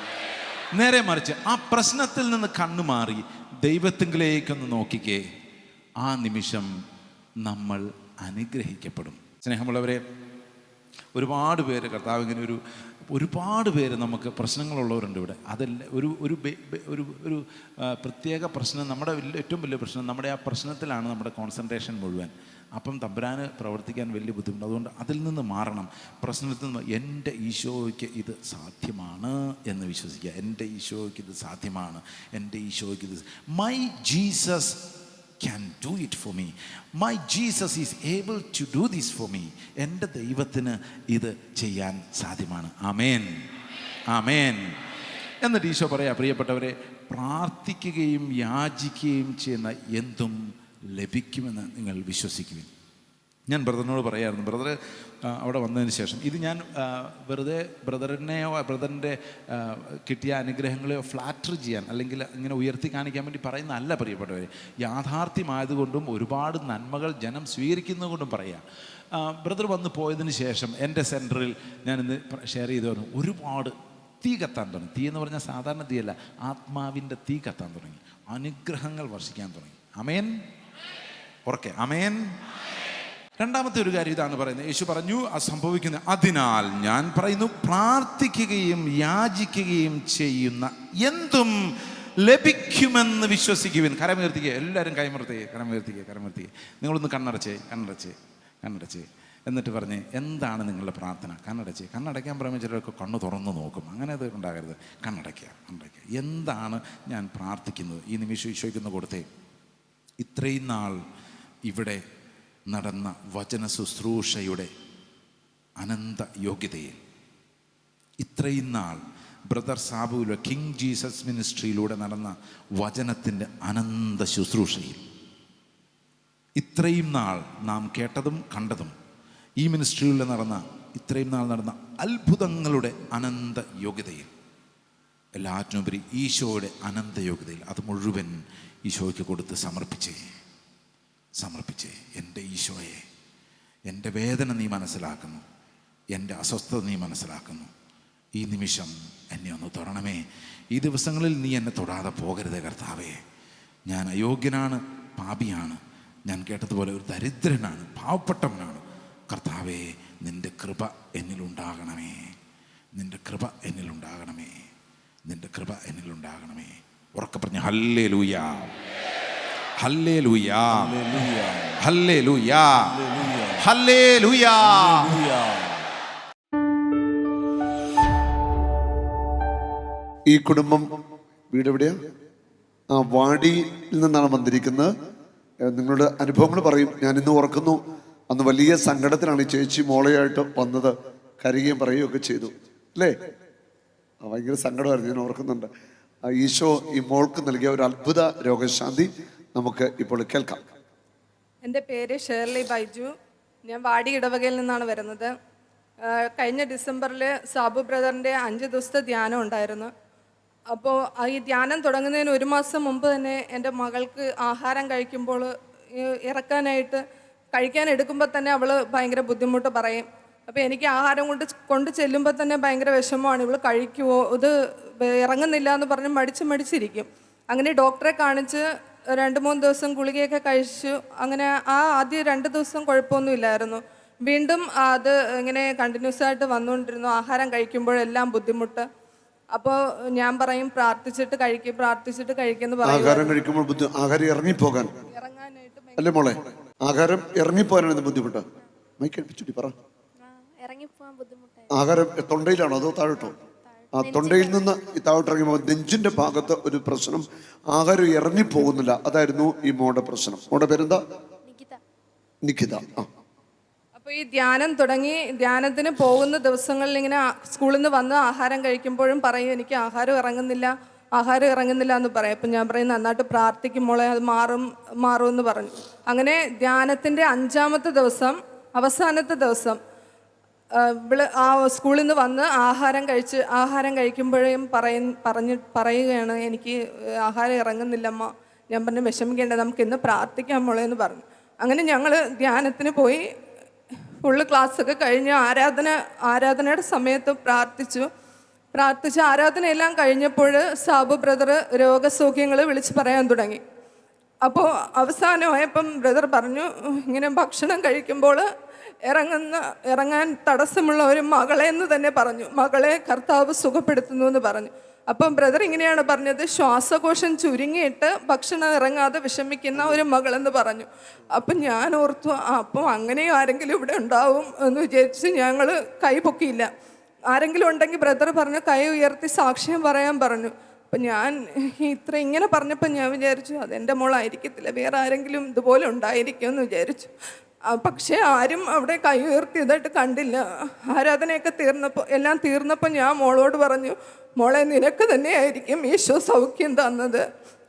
നേരെ മറിച്ച് ആ പ്രശ്നത്തിൽ നിന്ന് കണ്ണു മാറി ദൈവത്തിങ്കിലേക്കൊന്ന് നോക്കിക്കേ. ആ നിമിഷം നമ്മൾ അനുഗ്രഹിക്കപ്പെടും. സ്നേഹമുള്ളവരെ ഒരുപാട് പേര് കർത്താവ് ഇങ്ങനെ ഒരു ഒരുപാട് പേര് നമുക്ക് പ്രശ്നങ്ങളുള്ളവരുണ്ട് ഇവിടെ. അതല്ല ഒരു ഒരു ഒരു ഒരു പ്രത്യേക പ്രശ്നം നമ്മുടെ ഏറ്റവും വലിയ പ്രശ്നം നമ്മുടെ ആ പ്രശ്നത്തിലാണ് നമ്മുടെ കോൺസെൻട്രേഷൻ മുഴുവൻ. അപ്പം തമ്പുരാന് പ്രവർത്തിക്കാൻ വലിയ ബുദ്ധിമുട്ട് അതുകൊണ്ട് അതിൽ നിന്ന് മാറണം. പ്രശ്നത്തിൽ നിന്ന് എന്റെ ഈശോയ്ക്ക് ഇത് സാധ്യമാണ് എന്ന് വിശ്വസിക്കുക. എന്റെ ഈശോയ്ക്ക് ഇത് സാധ്യമാണ്. എന്റെ ഈശോയ്ക്ക് ഇത് my Jesus can do it for me my Jesus is able to do this for me എന്റെ ദൈവത്തിന് ഇത് ചെയ്യാൻ സാധ്യമാണ്. ആമേൻ. ആമേൻ. എന്നിട്ട് ഈശോ പറയാ പ്രിയപ്പെട്ടവരെ പ്രാർത്ഥിക്കുകയും യാചിക്കുകയും ചെയ്യുന്ന എന്തും ലഭിക്കുമെന്ന് നിങ്ങൾ വിശ്വസിക്കുവിൻ. ഞാൻ ബ്രദറിനോട് പറയായിരുന്നു. ബ്രദർ അവിടെ വന്നതിന് ശേഷം. ഇത് ഞാൻ വെറുതെ ബ്രദറിനെയോ ബ്രദറിന്റെ കിട്ടിയ അനുഗ്രഹങ്ങളെയോ ഫ്ലാറ്റർ ചെയ്യാൻ അല്ലെങ്കിൽ ഇങ്ങനെ ഉയർത്തി കാണിക്കാൻ വേണ്ടി പറയുന്ന അല്ല പ്രിയപ്പെട്ടവരെ. യാഥാർത്ഥ്യമായതുകൊണ്ടും ഒരുപാട് നന്മകൾ ജനം സ്വീകരിക്കുന്നതുകൊണ്ടും പറയാം. ബ്രദർ വന്ന് പോയതിന് ശേഷം എന്റെ സെന്ററിൽ ഞാൻ ഇന്ന് ഷെയർ ചെയ്തു പറഞ്ഞു ഒരുപാട് തീ കത്താൻ തുടങ്ങി. തീ എന്ന് പറഞ്ഞാൽ സാധാരണ തീയല്ല ആത്മാവിന്റെ തീ കത്താൻ തുടങ്ങി. അനുഗ്രഹങ്ങൾ വർഷിക്കാൻ തുടങ്ങി. അമേൻ ഉറക്കെ. അമേൻ രണ്ടാമത്തെ ഒരു കാര്യം ഇതാണ് പറയുന്നത്. യേശു പറഞ്ഞു അത് സംഭവിക്കുന്നത് അതിനാൽ ഞാൻ പറയുന്നു പ്രാർത്ഥിക്കുകയും യാചിക്കുകയും ചെയ്യുന്ന എന്തും ലഭിക്കുമെന്ന് വിശ്വസിക്കുവിൻ. കരമുയർത്തിക്കുക എല്ലാവരും കൈമുർത്തിക്കുക കരമുയർത്തിക്കുക കരമുയർത്തിക്കുക നിങ്ങളൊന്ന് കണ്ണടച്ചേ കണ്ണടച്ചേ കണ്ണടച്ചേ. എന്നിട്ട് പറഞ്ഞ് എന്താണ് നിങ്ങളുടെ പ്രാർത്ഥന? കണ്ണടച്ച്. കണ്ണടയ്ക്കാൻ പറയുമ്പോൾ ചിലരൊക്കെ കണ്ണ് തുറന്നു നോക്കും. അങ്ങനെ അത് ഉണ്ടാകരുത്. കണ്ണടയ്ക്കുക കണ്ണടയ്ക്കുക. എന്താണ് ഞാൻ പ്രാർത്ഥിക്കുന്നത്? ഈ നിമിഷം വിശ്വസിക്കുന്ന കൊടുത്തേ. ഇത്രയും നാൾ ഇവിടെ നടന്ന വചന ശുശ്രൂഷയുടെ അനന്ത യോഗ്യതയിൽ. ഇത്രയും നാൾ ബ്രദർ സാബുവിലെ കിങ് ജീസസ് മിനിസ്ട്രിയിലൂടെ നടന്ന വചനത്തിന്റെ അനന്ത ശുശ്രൂഷയിൽ. ഇത്രയും നാൾ നാം കേട്ടതും കണ്ടതും ഈ മിനിസ്ട്രിയിൽ നടന്ന ഇത്രയും നാൾ നടന്ന അത്ഭുതങ്ങളുടെ അനന്ത യോഗ്യതയിൽ. എല്ലാറ്റിനുപരി ഈശോയുടെ അനന്ത യോഗ്യതയിൽ. അത് മുഴുവൻ ഈശോയ്ക്ക് കൊടുത്ത് സമർപ്പിച്ചേ. സമർപ്പിച്ചേ. എന്റെ ഈശോയെ എന്റെ വേദന നീ മനസ്സിലാക്കുന്നു. എന്റെ അസ്വസ്ഥത നീ മനസ്സിലാക്കുന്നു. ഈ നിമിഷം എന്നെ ഒന്ന് തൊടണമേ. ഈ ദിവസങ്ങളിൽ നീ എന്നെ തൊടാതെ പോകരുത് കർത്താവേ. ഞാൻ അയോഗ്യനാണ് പാപിയാണ്. ഞാൻ കേട്ടതുപോലെ ഒരു ദരിദ്രനാണ് പാവപ്പെട്ടവനാണ്. കർത്താവേ നിന്റെ കൃപ എന്നിലുണ്ടാകണമേ. നിന്റെ കൃപ എന്നിലുണ്ടാകണമേ. നിന്റെ കൃപ എന്നിലുണ്ടാകണമേ. ഉറക്കെ പറഞ്ഞ് ഹല്ലേ ലൂയ ഹല്ലേ ലൂയ Hallelujah. ഹല്ലേ ലൂയ ഹല്ലേ ലൂയ ഈ കുടുംബം വീട് എവിടെയാ? ആ വാടിയിൽ നിന്നാണ് വന്നിരിക്കുന്നത്. നിങ്ങളുടെ അനുഭവങ്ങൾ പറയും. ഞാൻ ഇന്ന് ഓർക്കുന്നു. അന്ന് വലിയ സങ്കടത്തിലാണ് ഈ ചേച്ചി മോളയായിട്ട് വന്നത്. കരയുകയും പറയുകയും ഒക്കെ ചെയ്തു. അല്ലേ? ആ, ഭയങ്കര സങ്കടമായിരുന്നു. ഞാൻ ഓർക്കുന്നുണ്ട്. ആ, ഈശോ ഈ മോൾക്ക് നൽകിയ ഒരു അത്ഭുത രോഗശാന്തി. നമുക്ക് ഇപ്പോൾ കേൾക്കാം. എന്റെ പേര് ഷേർലി ബൈജു. ഞാൻ വാടി ഇടവകയിൽ നിന്നാണ് വരുന്നത്. കഴിഞ്ഞ ഡിസംബറിൽ സാബു ബ്രദറിന്റെ അഞ്ച് ദിവസത്തെ ധ്യാനം ഉണ്ടായിരുന്നു. അപ്പോൾ ഈ ധ്യാനം തുടങ്ങുന്നതിന് ഒരു മാസം മുമ്പ് തന്നെ എന്റെ മകൾക്ക് ആഹാരം കഴിക്കുമ്പോൾ ഇറക്കാനായിട്ട് കഴിക്കാൻ എടുക്കുമ്പോൾ തന്നെ അവൾ ഭയങ്കര ബുദ്ധിമുട്ട് പറയും. അപ്പോൾ എനിക്ക് ആഹാരം കൊണ്ട് കൊണ്ട് ചെല്ലുമ്പോൾ തന്നെ ഭയങ്കര വിഷമമാണ്. ഇവൾ കഴിക്കുമോ ഇത് ഇറങ്ങുന്നില്ല എന്ന് പറഞ്ഞ് മടിച്ച് മടിച്ചിരിക്കും. അങ്ങനെ ഡോക്ടറെ കാണിച്ച് രണ്ട് മൂന്ന് ദിവസം ഗുളികയൊക്കെ കഴിച്ചു. അങ്ങനെ ആ ആദ്യ രണ്ട് ദിവസം കുഴപ്പമൊന്നുമില്ലായിരുന്നു. വീണ്ടും അത് ഇങ്ങനെ കണ്ടിന്യൂസ് ആയിട്ട് വന്നുകൊണ്ടിരുന്നു. ആഹാരം കഴിക്കുമ്പോഴെല്ലാം ബുദ്ധിമുട്ട്. അപ്പോൾ ഞാൻ പറയും പ്രാർത്ഥിച്ചിട്ട് കഴിക്കും പ്രാർത്ഥിച്ചിട്ട് കഴിക്കുന്നു ആഹാരം കഴിക്കുമ്പോൾ ബുദ്ധി ആഹാരം ഇറങ്ങിപ്പോകാൻ. ഇറങ്ങാനായിട്ട് അല്ലേ മോളെ? ആഹാരം ഇറങ്ങിപ്പോകാനാണ് ബുദ്ധിമുട്ട്. മൈക്കടിച്ചുടി പറ. ആഹാരം തൊണ്ടയിലാണോ അതോ താഴോട്ടോ? ആ തൊണ്ടയിൽ നിന്ന് ഈ നെഞ്ചിന്റെ ഭാഗത്ത് ഒരു പ്രശ്നം ആഹാരം ഇറങ്ങിപ്പോകുന്നില്ല. അതായിരുന്നു ഈ മോടെ പ്രശ്നം. മോടെ പേരെന്താ? നികിത നിഖിത. ആ. അപ്പോൾ ഈ ധ്യാനം തുടങ്ങി ധ്യാനത്തിന് പോകുന്ന ദിവസങ്ങളിൽ ഇങ്ങനെ സ്കൂളിൽ നിന്ന് വന്ന് ആഹാരം കഴിക്കുമ്പോഴും പറയും എനിക്ക് ആഹാരം ഇറങ്ങുന്നില്ല ആഹാരം ഇറങ്ങുന്നില്ല എന്ന് പറയും. അപ്പം ഞാൻ പറയും നന്നായിട്ട് പ്രാർത്ഥിക്കുമ്പോളെ അത് മാറും മാറും എന്ന് പറഞ്ഞു. അങ്ങനെ ധ്യാനത്തിന്റെ അഞ്ചാമത്തെ ദിവസം അവസാനത്തെ ദിവസം ഇവൾ ആ സ്കൂളിൽ നിന്ന് വന്ന് ആഹാരം കഴിച്ച് ആഹാരം കഴിക്കുമ്പോഴേയും പറയ പറഞ്ഞ് പറയുകയാണ് എനിക്ക് ആഹാരം ഇറങ്ങുന്നില്ലമ്മ ഞാൻ പറഞ്ഞു വിഷമിക്കേണ്ട നമുക്ക് ഇന്ന് പ്രാർത്ഥിക്കാൻ മോളെ എന്ന് പറഞ്ഞു. അങ്ങനെ ഞങ്ങൾ ധ്യാനത്തിന് പോയി. ഫുള്ള് ക്ലാസ്സൊക്കെ കഴിഞ്ഞ് ആരാധന ആരാധനയുടെ സമയത്ത് പ്രാർത്ഥിച്ചു. പ്രാർത്ഥിച്ച് ആരാധനയെല്ലാം കഴിഞ്ഞപ്പോൾ സാബു ബ്രദർ രോഗസൗഖ്യങ്ങൾ വിളിച്ച് പറയാൻ തുടങ്ങി. അപ്പോൾ അവസാനമായപ്പം ബ്രദർ പറഞ്ഞു ഇങ്ങനെ ഭക്ഷണം കഴിക്കുമ്പോൾ ഇറങ്ങുന്ന ഇറങ്ങാൻ തടസ്സമുള്ള ഒരു മകളെ എന്ന് തന്നെ പറഞ്ഞു. മകളെ കർത്താവ് സുഖപ്പെടുത്തുന്നു എന്ന് പറഞ്ഞു. അപ്പം ബ്രദർ ഇങ്ങനെയാണ് പറഞ്ഞത്. ശ്വാസകോശം ചുരുങ്ങിയിട്ട് ഭക്ഷണം ഇറങ്ങാതെ വിഷമിക്കുന്ന ഒരു മകളെന്ന് പറഞ്ഞു. അപ്പം ഞാൻ ഓർത്തു അപ്പം അങ്ങനെ ആരെങ്കിലും ഇവിടെ ഉണ്ടാവും? എന്ന് വിചാരിച്ച് ഞങ്ങൾ കൈ പൊക്കിയില്ല. ആരെങ്കിലും ഉണ്ടെങ്കിൽ ബ്രദർ പറഞ്ഞു കൈ ഉയർത്തി സാക്ഷ്യം പറയാൻ പറഞ്ഞു. അപ്പം ഞാൻ ഇത്ര ഇങ്ങനെ പറഞ്ഞപ്പോൾ ഞാൻ വിചാരിച്ചു അതെന്റെ മോളായിരിക്കത്തില്ല. വേറെ ആരെങ്കിലും ഇതുപോലെ ഉണ്ടായിരിക്കുമെന്ന് വിചാരിച്ചു. പക്ഷേ ആരും അവിടെ കൈ ഉയർത്തിയതായിട്ട് കണ്ടില്ല. ആരാധനയൊക്കെ തീർന്നപ്പോൾ എല്ലാം തീർന്നപ്പോൾ ഞാൻ മോളോട് പറഞ്ഞു മോളെ നിനക്ക് തന്നെയായിരിക്കും ഈശോ സൗഖ്യം തന്നത്.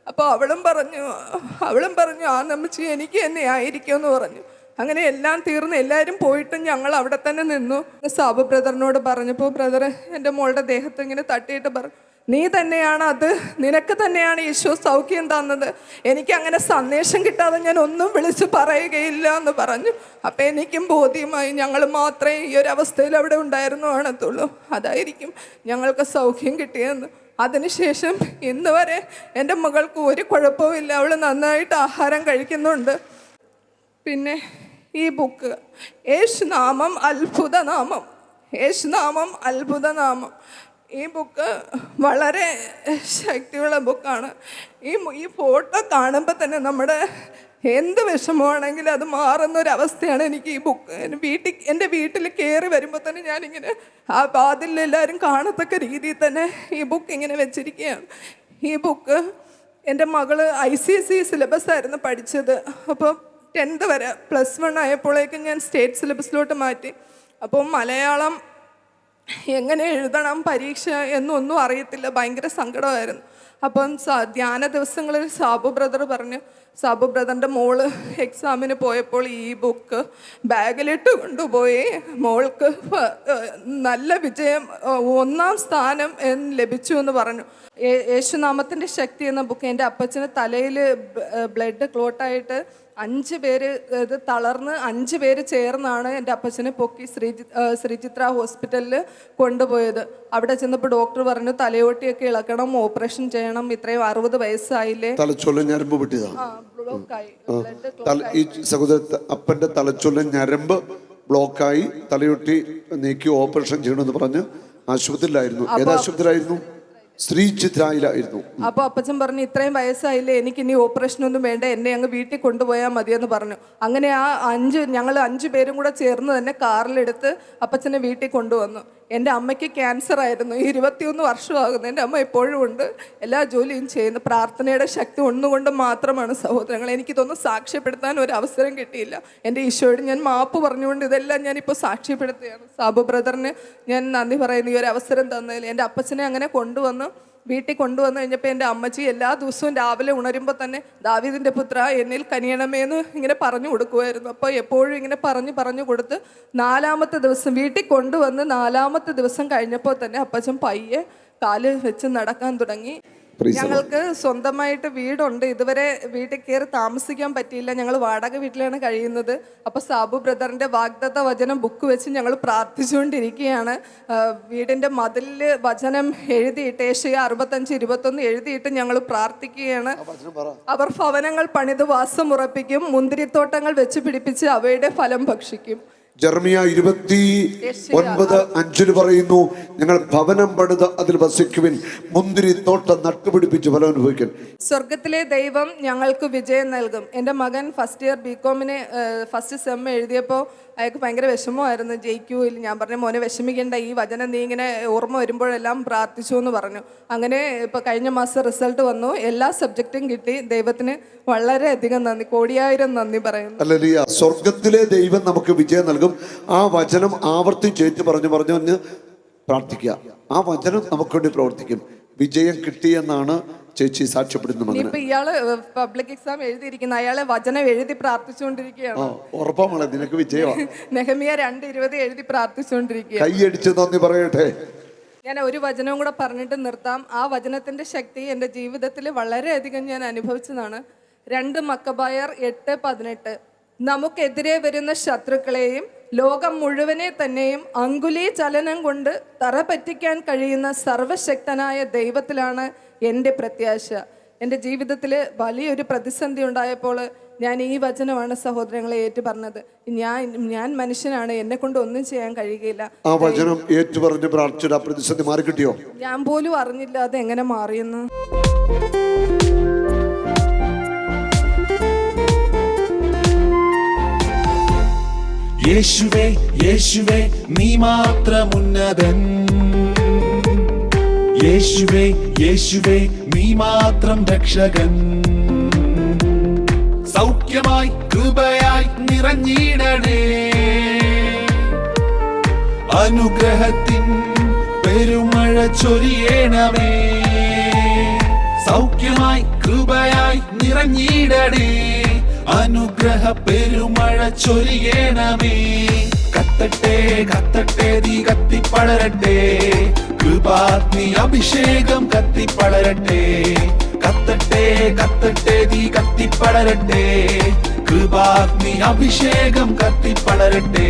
അപ്പോൾ അവളും പറഞ്ഞു അവളും പറഞ്ഞു ആ നമ്മച്ചി എനിക്ക് തന്നെ ആയിരിക്കും എന്ന് പറഞ്ഞു. അങ്ങനെ എല്ലാം തീർന്ന് എല്ലാവരും പോയിട്ടും ഞങ്ങൾ അവിടെ തന്നെ നിന്നു. സാബു ബ്രദറിനോട് പറഞ്ഞപ്പോൾ ബ്രദർ എന്റെ മോളുടെ ദേഹത്ത് ഇങ്ങനെ തട്ടിയിട്ട് പറഞ്ഞു നീ തന്നെയാണ് അത്. നിനക്ക് തന്നെയാണ് യേശു സൗഖ്യം തന്നത്. എനിക്ക് അങ്ങനെ സന്ദേശം കിട്ടാതെ ഞാൻ ഒന്നും വിളിച്ച് പറയുകയില്ല എന്ന് പറഞ്ഞു. അപ്പം എനിക്കും ബോധ്യമായി ഞങ്ങൾ മാത്രമേ ഈ ഒരു അവസ്ഥയിൽ അവിടെ ഉണ്ടായിരുന്നു കാണത്തുള്ളൂ. അതായിരിക്കും ഞങ്ങൾക്ക് സൗഖ്യം കിട്ടിയെന്ന്. അതിനുശേഷം ഇന്ന് വരെ എന്റെ മകൾക്ക് ഒരു കുഴപ്പമില്ല അവൾ നന്നായിട്ട് ആഹാരം കഴിക്കുന്നുണ്ട്. പിന്നെ ഈ ബുക്ക് യേശുനാമം അത്ഭുതനാമം. യേശുനാമം അത്ഭുതനാമം. ഈ ബുക്ക് വളരെ ശക്തിയുള്ള ബുക്കാണ്. ഈ ഈ ഫോട്ടോ കാണുമ്പോൾ തന്നെ നമ്മുടെ എന്ത് വിഷമമാണെങ്കിലും അത് മാറുന്നൊരവസ്ഥയാണ് എനിക്ക് ഈ ബുക്ക്. വീട്ടിൽ എന്റെ വീട്ടിൽ കയറി വരുമ്പോൾ തന്നെ ഞാനിങ്ങനെ ആ വാതിലിൽ എല്ലാവരും കാണത്തക്ക രീതിയിൽ തന്നെ ഈ ബുക്ക് ഇങ്ങനെ വെച്ചിരിക്കുകയാണ്. ഈ ബുക്ക് എന്റെ മകൾ I C S C syllabus ആയിരുന്നു പഠിച്ചത്. അപ്പോൾ ടെൻത്ത് വരെ പ്ലസ് വൺ ആയപ്പോഴേക്കും ഞാൻ സ്റ്റേറ്റ് സിലബസിലോട്ട് മാറ്റി. അപ്പോൾ മലയാളം എങ്ങനെ എഴുതണം പരീക്ഷ എന്നൊന്നും അറിയത്തില്ല. ഭയങ്കര സങ്കടമായിരുന്നു. അപ്പം ധ്യാന ദിവസങ്ങളിൽ സാബു ബ്രദർ പറഞ്ഞു സാബു ബ്രദറിന്റെ മോൾ എക്സാമിന് പോയപ്പോൾ ഈ ബുക്ക് ബാഗിലിട്ട് കൊണ്ടുപോയി. മോൾക്ക് നല്ല വിജയം ഒന്നാം സ്ഥാനം എന്ന് ലഭിച്ചു എന്ന് പറഞ്ഞു. യേശുനാമത്തിന്റെ ശക്തി എന്ന ബുക്ക് എന്റെ അപ്പച്ചന് തലയിൽ ബ്ലഡ് ക്ലോട്ടായിട്ട് അഞ്ച് പേര് ഇത് തളർന്ന് അഞ്ച് പേര് ചേർന്നാണ് എന്റെ അപ്പച്ചനെ പൊക്കി ശ്രീജി ശ്രീചിത്ര ഹോസ്പിറ്റലിൽ കൊണ്ടുപോയത്. അവിടെ ചെന്നപ്പോൾ ഡോക്ടർ പറഞ്ഞു തലയോട്ടിയൊക്കെ ഇളക്കണം ഓപ്പറേഷൻ ചെയ്യണം ഇത്രയും അറുപത് വയസ്സായില്ലേ? തലച്ചൊല്ല ഞരമ്പ് പൊട്ടിയതാണ് ഈ സഹോദര അപ്പന്റെ തലച്ചൊല്ല ഞരമ്പ് ബ്ലോക്കായി തലയൊട്ടി നീക്കി ഓപ്പറേഷൻ ചെയ്യണമെന്ന് പറഞ്ഞ് ആശുപത്രിയിലായിരുന്നു. ഏത് ആശുപത്രിയിലായിരുന്നു? ശ്രീ ചിത്രായിലായിരുന്നു അപ്പോൾ അപ്പച്ചൻ പറഞ്ഞു ഇത്രയും വയസ്സായില്ലേ എനിക്ക് ഇനി ഓപ്പറേഷൻ ഒന്നും വേണ്ട എന്നെ അങ്ങ് വീട്ടിൽ കൊണ്ടുപോയാൽ മതിയെന്ന് പറഞ്ഞു. അങ്ങനെ ആ അഞ്ച് ഞങ്ങൾ അഞ്ചു പേരും കൂടെ ചേർന്ന് തന്നെ കാറിലെടുത്ത് അപ്പച്ചനെ വീട്ടിൽ കൊണ്ടുവന്നു. എന്റെ അമ്മയ്ക്ക് ക്യാൻസർ ആയിരുന്നു. ഇരുപത്തിയൊന്ന് വർഷമാകുന്നു. എന്റെ അമ്മ ഇപ്പോഴും ഉണ്ട്. എല്ലാ ജോലിയും ചെയ്യുന്നു. പ്രാർത്ഥനയുടെ ശക്തി ഒന്നുകൊണ്ട് മാത്രമാണ് സഹോദരങ്ങൾ എനിക്കിതൊന്നും സാക്ഷ്യപ്പെടുത്താൻ ഒരു അവസരം കിട്ടിയില്ല. എന്റെ ഈശോയോട് ഞാൻ മാപ്പ് പറഞ്ഞുകൊണ്ട് ഇതെല്ലാം ഞാനിപ്പോൾ സാക്ഷ്യപ്പെടുത്തുകയാണ്. സാബു ബ്രദറിന് ഞാൻ നന്ദി പറയുന്നു. ഈ ഒരു അവസരം തന്നതിൽ. എന്റെ അപ്പച്ചനെ അങ്ങനെ കൊണ്ടുവന്ന് വീട്ടിൽ കൊണ്ടുവന്നു കഴിഞ്ഞപ്പോൾ എന്റെ അമ്മച്ചി എല്ലാ ദിവസവും രാവിലെ ഉണരുമ്പോൾ തന്നെ ദാവീദിന്റെ പുത്ര എന്നിൽ കനിയണമേ എന്ന് ഇങ്ങനെ പറഞ്ഞു കൊടുക്കുമായിരുന്നു അപ്പോൾ എപ്പോഴും ഇങ്ങനെ പറഞ്ഞു പറഞ്ഞു കൊടുത്ത് നാലാമത്തെ ദിവസം വീട്ടിൽ കൊണ്ടുവന്ന് നാലാമത്തെ ദിവസം കഴിഞ്ഞപ്പോൾ തന്നെ അപ്പച്ചൻ പയ്യെ കാൽ വെച്ച് നടക്കാൻ തുടങ്ങി. ഞങ്ങൾക്ക് സ്വന്തമായിട്ട് വീടുണ്ട്. ഇതുവരെ വീട്ടിൽ കയറി താമസിക്കാൻ പറ്റിയില്ല. ഞങ്ങൾ വാടക വീട്ടിലാണ് കഴിയുന്നത്. അപ്പോൾ സാബു ബ്രദറിന്റെ വാഗ്ദത്ത വചനം ബുക്ക് വെച്ച് ഞങ്ങൾ പ്രാർത്ഥിച്ചുകൊണ്ടിരിക്കുകയാണ്. വീടിന്റെ മതിലിൽ വചനം എഴുതിയിട്ട് ഏഷ്യ അറുപത്തഞ്ച് ഇരുപത്തൊന്ന് എഴുതിയിട്ട് ഞങ്ങൾ പ്രാർത്ഥിക്കുകയാണ്. അവർ ഭവനങ്ങൾ പണിത് വാസം ഉറപ്പിക്കും മുന്തിരിത്തോട്ടങ്ങൾ വെച്ച് പിടിപ്പിച്ച് അവയുടെ ഫലം ഭക്ഷിക്കും. ജർമിയ ഇരുപത്തി ഒൻപത് അഞ്ചിന് പറയുന്നു ഞങ്ങൾ ഭവനം പണിത് അതിൽ വസിക്കുവിൻ. മുന്തിരി തോട്ടം നട്ടുപിടിപ്പിച്ച് ഫലം അനുഭവിക്കും സ്വർഗത്തിലെ ദൈവം ഞങ്ങൾക്ക് വിജയം നൽകും. എന്റെ മകൻ ഫസ്റ്റ് ഇയർ ബി കോമിന് ഫസ്റ്റ് സെം എഴുതിയപ്പോൾ അയാൾക്ക് ഭയങ്കര വിഷമമായിരുന്നു. ജയിക്കൂയിൽ ഞാൻ പറഞ്ഞു മോനെ വിഷമിക്കേണ്ട. ഈ വചനം നീ ഇങ്ങനെ ഓർമ്മ വരുമ്പോഴെല്ലാം പ്രാർത്ഥിച്ചു എന്ന് പറഞ്ഞു. അങ്ങനെ ഇപ്പോൾ കഴിഞ്ഞ മാസം റിസൾട്ട് വന്നു. എല്ലാ സബ്ജക്റ്റും കിട്ടി. ദൈവത്തിന് വളരെയധികം നന്ദി കോടിയായിരം നന്ദി പറയുന്നു. അല്ലല്ല സ്വർഗത്തിലെ ദൈവം നമുക്ക് വിജയം നൽകും. ആ വചനം ആവർത്തിച്ചേറ്റ് പറഞ്ഞു പറഞ്ഞു പറഞ്ഞ് പ്രാർത്ഥിക്കുക. ആ വചനം നമുക്ക് വേണ്ടി പ്രവർത്തിക്കും. വിജയം കിട്ടിയെന്നാണ് ചേച്ചി സാക്ഷ്യപ്പെടുന്നത് ഇനിയിപ്പോൾ ഇയാൾ പബ്ലിക് എക്സാം എഴുതിയിരിക്കുന്ന. അയാളെ വചനം എഴുതി പ്രാർത്ഥിച്ചുകൊണ്ടിരിക്കുകയാണ്. ആ ഉറപ്പാമളെ നിനക്ക് വിജയമാണ് (laughs) നെഹമിയ രണ്ട് ഇരുപത് എഴുതി പ്രാർത്ഥിച്ചുകൊണ്ടിരിക്കുക കൈയടിച്ച് നന്ദി പറയട്ടെ. ഞാൻ ഒരു വചനവും കൂടെ പറഞ്ഞിട്ട് നിർത്താം. ആ വചനത്തിന്റെ ശക്തി എന്റെ ജീവിതത്തിൽ വളരെയധികം ഞാൻ അനുഭവിച്ചതാണ്. രണ്ട് മക്കബായർ എട്ട് പതിനെട്ട്. നമുക്കെതിരെ വരുന്ന ശത്രുക്കളെയും ലോകം മുഴുവനെ തന്നെയും അങ്കുലി ചലനം കൊണ്ട് തറ പറ്റിക്കാൻ കഴിയുന്ന സർവശക്തനായ ദൈവത്തിലാണ് എന്റെ പ്രത്യാശ. എന്റെ ജീവിതത്തിൽ വലിയൊരു പ്രതിസന്ധി ഉണ്ടായപ്പോൾ ഞാൻ ഈ വചനമാണ് സഹോദരങ്ങളെ ഏറ്റു പറഞ്ഞത് ഞാൻ ഞാൻ മനുഷ്യനാണ് എന്നെ കൊണ്ട് ഒന്നും ചെയ്യാൻ കഴിയുകയില്ല. ആ വചനം ഏറ്റുപറഞ്ഞ് പ്രാർത്ഥിച്ചിട്ട് ആ പ്രതിസന്ധി മാറി കിട്ടിയോ ഞാൻ പോലും അറിഞ്ഞില്ല അത് എങ്ങനെ മാറിയെന്ന്. യേശുവേ യേശുവേ നീ മാത്രം ഉന്നതൻ യേശുവേ യേശുവേ നീ മാത്രം രക്ഷകൻ. സൗഖ്യമായി കൃപയായി നിറഞ്ഞിടണേ. അനുഗ്രഹത്തിൻ പെരുമഴ ചൊരിയണമേ. സൗഖ്യമായി കൃപയായി നിറഞ്ഞിടണേ. അനുഗ്രഹ പെരുമഴ ചൊരിയണമേ. കത്തട്ടെ കത്തട്ടെ തീ കത്തിപ്പളരട്ടെ കൃപാഗ്നി അഭിഷേകം കത്തിപ്പളരട്ടെ കത്തട്ടെ കത്തട്ടെ തീ കത്തിപ്പളരട്ടെ കൃപാഗ്നി അഭിഷേകം കത്തിപ്പടരട്ടെ.